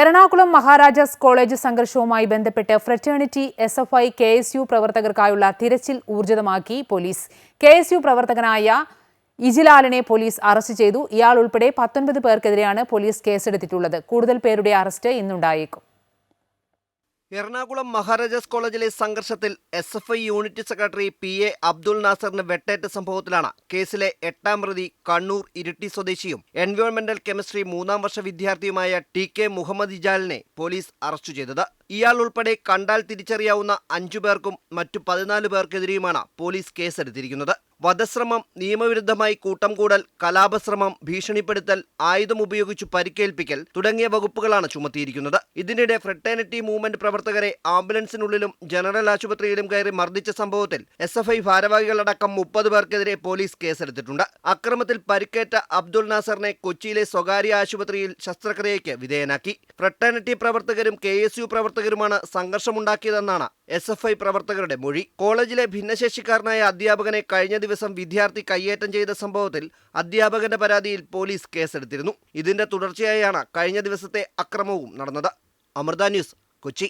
Ernakulam Maharajas college സംഘർഷവുമായി ബന്ധപ്പെട്ട് fraternity S F I K S U പ്രവർത്തകർക്കായുള്ള തിരച്ചിൽ ഊർജിതമാക്കി പോലീസ്. കെ എസ് യു പ്രവർത്തകനായ ഇജിലാലിനെ പോലീസ് അറസ്റ്റ് ചെയ്തു. ഇയാൾ ഉൾപ്പെടെ പത്തൊൻപത് പേർക്കെതിരെയാണ് പോലീസ് കേസെടുത്തിട്ടുള്ളത്. കൂടുതൽ പേരുടെ അറസ്റ്റ് ഇന്നുണ്ടായേക്കും. എറണാകുളം മഹാരാജാസ് കോളേജിലെ സംഘർഷത്തിൽ S F I unit secretary P A Abdul നാസറിന് വെട്ടേറ്റ സംഭവത്തിലാണ് കേസിലെ എട്ടാം പ്രതി കണ്ണൂർ ഇരിട്ടി സ്വദേശിയും എൻവയോൺമെന്റൽ കെമിസ്ട്രി മൂന്നാം വർഷ വിദ്യാർത്ഥിയുമായ ടി കെ മുഹമ്മദ് ഇജാലിനെ പോലീസ് അറസ്റ്റ് ചെയ്തത്. ഇയാൾ ഉൾപ്പെടെ കണ്ടാൽ തിരിച്ചറിയാവുന്ന അഞ്ചു പേർക്കും മറ്റു പതിനാല് പേർക്കെതിരെയുമാണ് പോലീസ് കേസെടുത്തിരിക്കുന്നത്. വധശ്രമം നിയമവിരുദ്ധമായി കൂട്ടം കൂടൽ കലാപശ്രമം ഭീഷണിപ്പെടുത്തൽ ആയുധം ഉപയോഗിച്ചു പരിക്കേൽപ്പിക്കൽ തുടങ്ങിയ വകുപ്പുകളാണ് ചുമത്തിയിരിക്കുന്നത്. ഇതിനിടെ ഫ്രട്ടേണിറ്റി മൂവ്മെന്റ് പ്രവർത്തകരെ ആംബുലൻസിനുള്ളിലും ജനറൽ ആശുപത്രിയിലും കയറി മർദ്ദിച്ച സംഭവത്തിൽ എസ് എഫ് ഐ ഭാരവാഹികളടക്കം മുപ്പത് പേർക്കെതിരെ പോലീസ് കേസെടുത്തിട്ടുണ്ട്. അക്രമത്തിൽ പരിക്കേറ്റ അബ്ദുൾ നാസറിനെ കൊച്ചിയിലെ സ്വകാര്യ ആശുപത്രിയിൽ ശസ്ത്രക്രിയയ്ക്ക് വിധേയനാക്കി. ഫ്രട്ടേണിറ്റി പ്രവർത്തകരും കെ എസ് യു പ്രവർത്തകരുമാണ് സംഘർഷമുണ്ടാക്കിയതെന്നാണ് എസ് എഫ് ഐ പ്രവർത്തകരുടെ മൊഴി. കോളേജിലെ ഭിന്നശേഷിക്കാരനായ അധ്യാപകനെ കഴിഞ്ഞ ദിവസം വിദ്യാർത്ഥി കയ്യേറ്റം ചെയ്ത സംഭവത്തിൽ അധ്യാപകന്റെ പരാതിയിൽ പോലീസ് കേസെടുത്തിരുന്നു. ഇതിന്റെ തുടർച്ചയായാണ് കഴിഞ്ഞ ദിവസത്തെ അക്രമവും നടന്നത്. അമൃത ന്യൂസ് കൊച്ചി.